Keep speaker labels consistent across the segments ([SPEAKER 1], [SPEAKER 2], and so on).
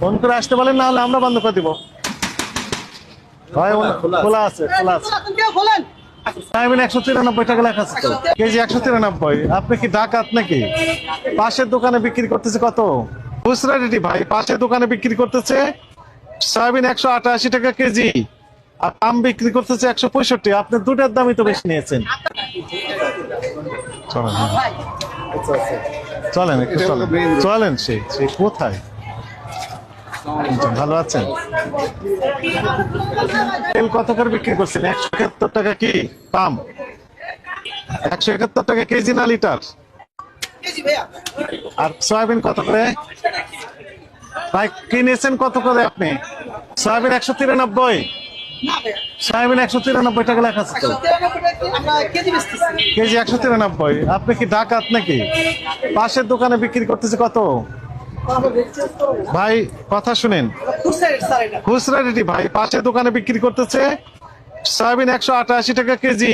[SPEAKER 1] Phone করে আসতে বলেন না হলে আমরা বন্ধ করে দিব। খোলা আছে। খোলা আছে একশো তিরানব্বই টাকা লেখা আছে কেজি একশো তিরানব্বই। আপনি কি ডাকাত নাকি? পাশের দোকানে বিক্রি করতেছে কত? খুচরা রেডি ভাই পাশের দোকানে বিক্রি করতেছে সয়াবিন একশো আটাশি টাকা কেজি। আর আম বিক্রি করতেছে একশো পঁয়ষট্টি। আপনি দুটার দামই তো বেশি নিয়েছেন। চলেন হ্যাঁ। চলেন একটু চলেন। চলেন সে কোথায়? ভালো আছেন? তেল কত করে বিক্রি করছেন? একশো একাত্তর টাকা কি? পাম একশো একাত্তর টাকা কেজি না লিটার? আর সয়াবিন কত করে? ভাই, কিনেছেন কত করে আপনি? সয়াবিন একশো তিরানব্বই? সয়াবিন একশো তিরানব্বই টাকা লেখা আছে কেজি একশো তিরানব্বই। আপনি কি ডাকাত নাকি? পাশের দোকানে বিক্রি করতেছে কত? ভাই কথা শুনেন। খুচরা রেডি ভাই পাশের দোকানে বিক্রি করতেছে সয়াবিন একশো আটাশি টাকা কেজি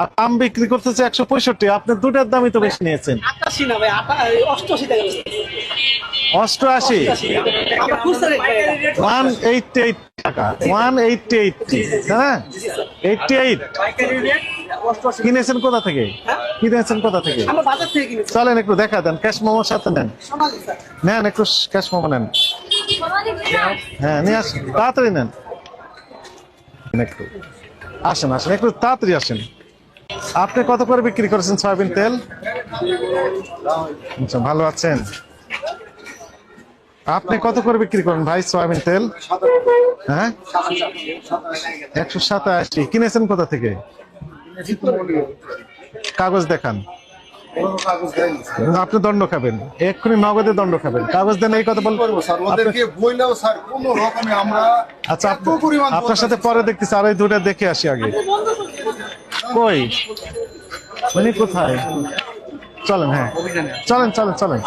[SPEAKER 1] আর আম বিক্রি করতেছে একশো পঁয়ষট্টি। আপনি দুটার দামই তো বেশি নিয়েছেন।
[SPEAKER 2] অষ্টআশি রেট।
[SPEAKER 1] ওয়ান এইটটি এইট টাকা ওয়ান এইটটি এইটটি হ্যাঁ এইটটি এইট। কিনেছেন কোথা থেকে? কিনেছেন কোথা থেকে?
[SPEAKER 2] আমরা বাজার থেকে কিনেছি।
[SPEAKER 1] চলেন একটু দেখা দেন ক্যাশ মোমোর সাথে নেন। নেন একটু ক্যাশ মোমো নেন। হ্যাঁ নিয়ে আসেন তাড়াতাড়ি নেন একটু। আসেন আসেন একটু তাড়াতাড়ি আসেন। আপনি কত করে বিক্রি করেছেন সয়াবিন তেল? আচ্ছা ভালো আছেন। আপনি কত করে বিক্রি করেন ভাই সয়াবিন তেল? হ্যাঁ? একশো সাতাশি। কিনেছেন কোথা থেকে? কাগজ দেখান। আপনি দণ্ড খাবেন। এক্ষুনি নগদে দণ্ড খাবেন। কাগজ দেন এই কথা বল
[SPEAKER 3] স্যার? ওদেরকে বইলেও স্যার কোন রকমে আমরা
[SPEAKER 1] আচ্ছা আপনার সাথে পরে দেখতেছি আর ওই দুটা দেখে আসি আগে। কই? উনি কোথায়? চলেন হ্যাঁ। চলেন চলেন চলেন।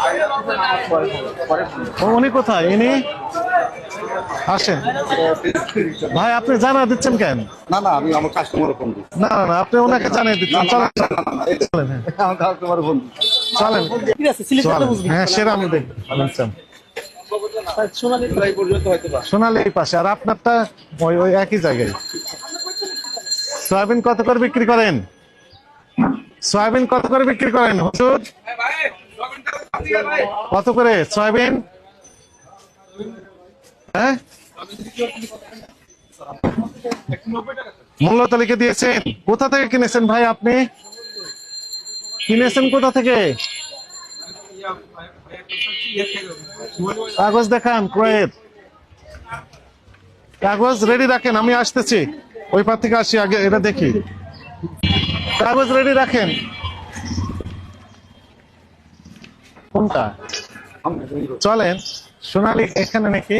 [SPEAKER 1] উনি কোথায়? ইনি? আসেন। ভাই আপনি জানা দিচ্ছেন কেন?
[SPEAKER 3] না না আমি আমার কাস্টমার ফোন
[SPEAKER 1] না না না আপনি ওনাকে জানিয়ে দিচ্ছেন। চলেন। চলেন হ্যাঁ।
[SPEAKER 3] আমার কাস্টমার ফোন
[SPEAKER 1] চলেন।
[SPEAKER 2] ঠিক আছে সিলেক্ট করতে
[SPEAKER 1] চলেন হ্যাঁ সেরা আমি দেখব। আচ্ছা।
[SPEAKER 2] সোনালি
[SPEAKER 1] সোনালি পাশে। আর আপনারটা ওই ওই একই জায়গায়। সয়াবিন কত করে বিক্রি করেন? সয়াবিন কত করে বিক্রি করেন হুজুর? কত করে? সয়াবিন? হ্যাঁ? মূল্য তালিকা দিয়েছেন। কোথা থেকে কিনেছেন ভাই আপনি? কিনেছেন কোথা থেকে? কাগজ দেখান, ক্রয়ের। কাগজ রেডি রাখেন, আমি আসতেছি। ওই পার থেকে আসি, আগে এটা দেখি। কাগজ রেডি রাখেন। কোনটা? চলেন। সোনালি এখানে নাকি?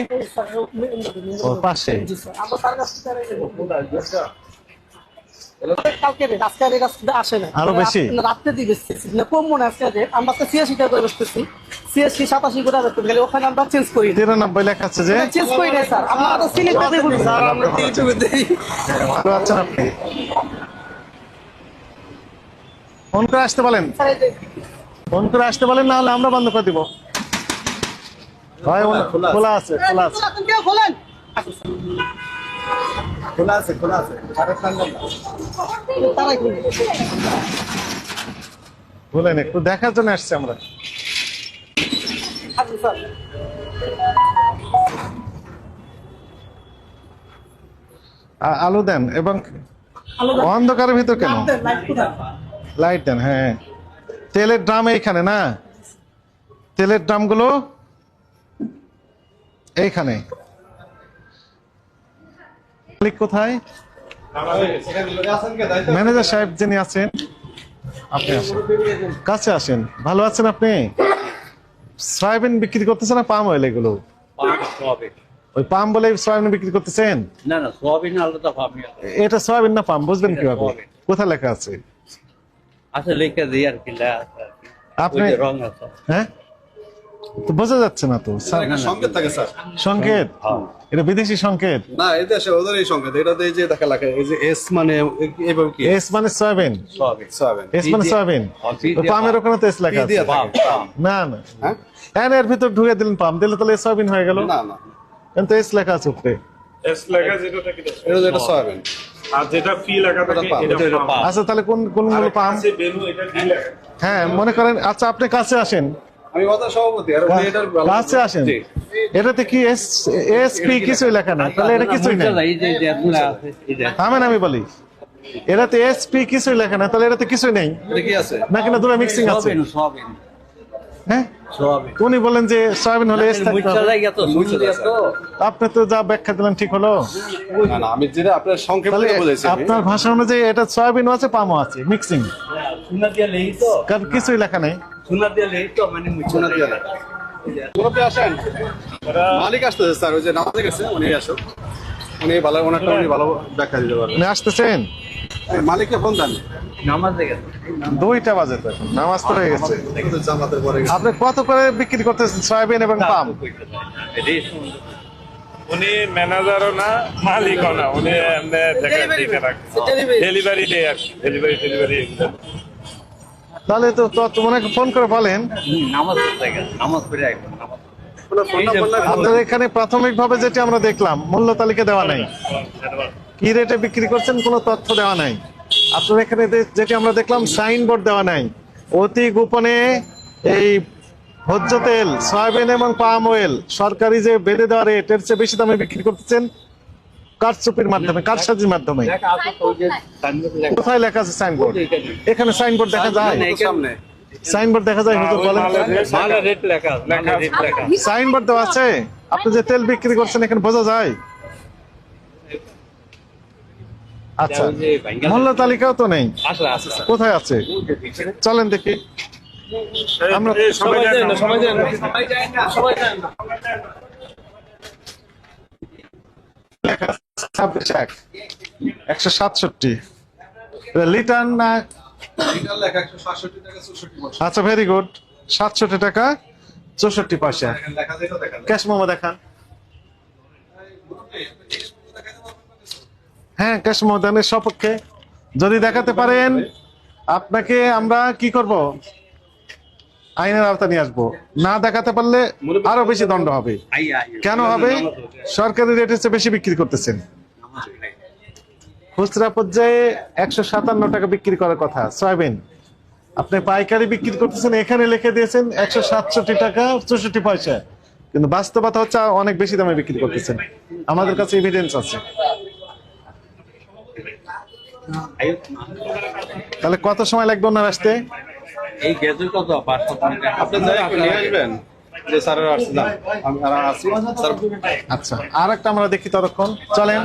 [SPEAKER 1] ও পাশে। আরও বেশি?
[SPEAKER 2] রাত্রে কম মনে আজকে আমরা আজকে ছিয়াশি টাকা করে বেচতেছি ছিয়াশি সাতাশি করে বেচতে গেলে ওখানে আমরা চেঞ্জ করি
[SPEAKER 1] তিরানব্বই লেখা আছে যে?
[SPEAKER 2] চেঞ্জ করি না স্যার আমরা তো সিলেক্ট করতে স্যার আমরা ইউটিউবে দেই
[SPEAKER 1] ভালো আপনি। ফোন করে আসতে বলেন।
[SPEAKER 2] স্যার
[SPEAKER 1] ফোন করে আসতে বলেন না হলে আমরা বন্ধ করে দিব। ভাই খোলা আছে। খোলা আছে।
[SPEAKER 2] আপনি কেউ
[SPEAKER 3] খোলা আছে খোলা আছে। আরে সামনে
[SPEAKER 2] তারাই খুলবে
[SPEAKER 1] বলেন একটু দেখার জন্য আসছি আমরা। আলু দেন এবং অন্ধকারের ভিতর কেন?
[SPEAKER 2] লাইট দেন, লাইট
[SPEAKER 1] দেন। হ্যাঁ। তেলের ড্রাম এইখানে না? তেলের ড্রামগুলো এইখানে। মালিক কোথায়? ম্যানেজার সাহেব যিনি আছেন আপনি আসেন। কাছে আসেন। ভালো আছেন আপনি? সয়াবিন বিক্রি করতেছেন না পাম অয়েল এগুলো? ওই পাম বলে সয়াবিন বিক্রি করতেছেন?
[SPEAKER 4] না না সোয়াবিন আলাদা পাবি
[SPEAKER 1] এটা সয়াবিন না পাম? বুঝবেন কীভাবে? কোথায় লেখা আছে?
[SPEAKER 4] লিখে আর কি।
[SPEAKER 1] আপনি-
[SPEAKER 4] রং আছে।
[SPEAKER 1] হ্যাঁ? তো বোঝা যাচ্ছে না তো
[SPEAKER 3] সংকেত থাকে স্যার।
[SPEAKER 1] সংকেত? এটা বিদেশি সংকেত?
[SPEAKER 3] না এই দেশে ওদের এই সংকেত এটাতে এই যে দেখা লেখা এই যে এস মানে এইভাবে কি?
[SPEAKER 1] এস মানে সয়াবিন।
[SPEAKER 4] সোয়াবিন।
[SPEAKER 1] এস মানে সয়াবিন।
[SPEAKER 4] পি
[SPEAKER 1] পামের ওখানে তো এস লেখা আছে। না না।
[SPEAKER 3] হ্যাঁ?
[SPEAKER 1] হ্যাঁ এর ভিতর ঢুকে দিলেন পাম। দিলে তাহলে সয়াবিন হয়ে গেল?
[SPEAKER 3] না না।
[SPEAKER 1] কিন্তু এস লেখা আছে উপরে।
[SPEAKER 5] এস লেখা যেটা থাকে এটা
[SPEAKER 3] এটা এটা সয়াবিন।
[SPEAKER 5] আর যেটা ফি লেখা থাকে। এটা
[SPEAKER 4] এটা
[SPEAKER 5] পাম।
[SPEAKER 1] আচ্ছা তাহলে কোন কোনগুলো পাম?
[SPEAKER 5] আছে বেনু এটা ফি লেখা।
[SPEAKER 1] হ্যাঁ মনে করেন আচ্ছা আপনি কাছে আসেন।
[SPEAKER 3] আমি কথা সভাপতি আর উনি এটার
[SPEAKER 1] কাছে আসেন। এটাতে কি এস এসপি কিছুই লেখা নাই। তাহলে এটা কিছুই নাই। থামেন আমি বলি। এটাতে এসপি কিছুই লেখা নাই। তাহলে এটাতে কিছুই নেই।
[SPEAKER 3] কি আছে?
[SPEAKER 1] নাকি না দুটো মিক্সিং আছে?
[SPEAKER 4] সয়াবিন
[SPEAKER 1] হ্যাঁ? উনি বলেন যে সয়াবিন হলে আপনি তো যা ব্যাখ্যা দিলেন ঠিক হলো।
[SPEAKER 3] না না আমি যেটা আপনার সংক্ষেপে বলেছি
[SPEAKER 1] আপনার ভাষা অনুযায়ী এটা সয়াবিনও আছে পামও আছে মিক্সিং কারণ কিছুই লেখা নেই।
[SPEAKER 4] তো মানে মুচ্ছা
[SPEAKER 3] শোনা দিয়ে
[SPEAKER 4] জায়গা
[SPEAKER 3] না। মুরব্বী আসেন? মালিক আসতেছে স্যার ওই যে নামাজে গেছে উনি আসুক। উনি ভালো ওনারটা উনি ভালো ব্যাখ্যা দিতে পারবেন
[SPEAKER 1] আসতেছেন?
[SPEAKER 3] মালিককে ফোন দেন।
[SPEAKER 1] দুইটা বাজে তো নামাজ তো হয়ে গেছে।
[SPEAKER 3] জামাতের পরে গেছে।
[SPEAKER 1] আপনি কত করে বিক্রি করতেছেন? সয়াবিন এবং পাম?
[SPEAKER 5] উনি ম্যানেজারও না মালিকও না। উনি
[SPEAKER 2] Delivery.
[SPEAKER 5] ডেলিভারি দেয় আর ডেলিভারি ডেলিভারি
[SPEAKER 1] তাহলে তো তো মনে ফোন করে বলেন। আপনার এখানে প্রাথমিকভাবে যেটি আমরা দেখলাম মূল্য তালিকা দেওয়া নাই। কি রেটে বিক্রি করছেন কোনো তথ্য দেওয়া নাই। আপনার এখানে যে- যেটি আমরা দেখলাম সাইনবোর্ড দেওয়া নাই। অতি গোপনে এই ভোজ্য তেল সয়াবিন এবং পাম অয়েল সরকারি যে বেঁধে দেওয়া রেট এর চেয়ে বেশি দামে বিক্রি করতেছেন কারচুপির মাধ্যমে কারসাজির মাধ্যমে?
[SPEAKER 4] দেখা আছে তো ওই যে সাইনবোর্ডে লেখা।
[SPEAKER 1] কোথায় লেখা আছে সাইনবোর্ড এখানে সাইনবোর্ড দেখা যায়?
[SPEAKER 3] সামনে।
[SPEAKER 1] সাইনবোর্ড দেখা যায় হুজুর বলেন। সাইনবোর্ড দেওয়া আছে? আপনি যে তেল বিক্রি করছেন এখানে বোঝা যায়। আচ্ছা মূল্য তালিকাও তো নেই। কোথায় আছে? চলেন দেখি। আমরা
[SPEAKER 5] সবাই যায় না সবাই যায় না।
[SPEAKER 1] ছাব্বিশ এক। একশো সাতষট্টি। লিটার না?
[SPEAKER 3] লিটার লেখা 167 টাকা 64 পয়সা।
[SPEAKER 1] আচ্ছা ভেরি গুড সাতষট্টি টাকা চৌষট্টি পয়সা।
[SPEAKER 3] দেখেন
[SPEAKER 1] ক্যাশ মোমো দেখান। হ্যাঁ ক্যাশ মোমো দানের সপক্ষে। যদি দেখাতে পারেন আপনাকে আমরা কি করব? আইনের আওতা নিয়ে আসব। না দেখাতে পারলে আরও বেশি দণ্ড হবে। কেন হবে। সরকারি রেটের চেয়ে বেশি বিক্রি করতেছেন। খুচরা পর্যায়ে একশো সাতান্ন টাকা বিক্রি করার কথা। সয়াবিন আপনি পাইকারি বিক্রি করতেছেন এখানে লিখে দিয়েছেন একশো সাতষট্টি টাকা চৌষট্টি পয়সা। কিন্তু বাস্তবতা হচ্ছে অনেক বেশি দামে বিক্রি করতেছেন। আমাদের কাছে এভিডেন্স আছে। তাহলে কত সময় লাগবে ওনার আসতে?
[SPEAKER 4] এই গেজু কত? পাঁচশো
[SPEAKER 3] আপনি আসবেন। যে স্যারের আসছিলাম আমি আসি। স্যার
[SPEAKER 1] আচ্ছা আর একটা আমরা দেখি ততক্ষণ। চলেন।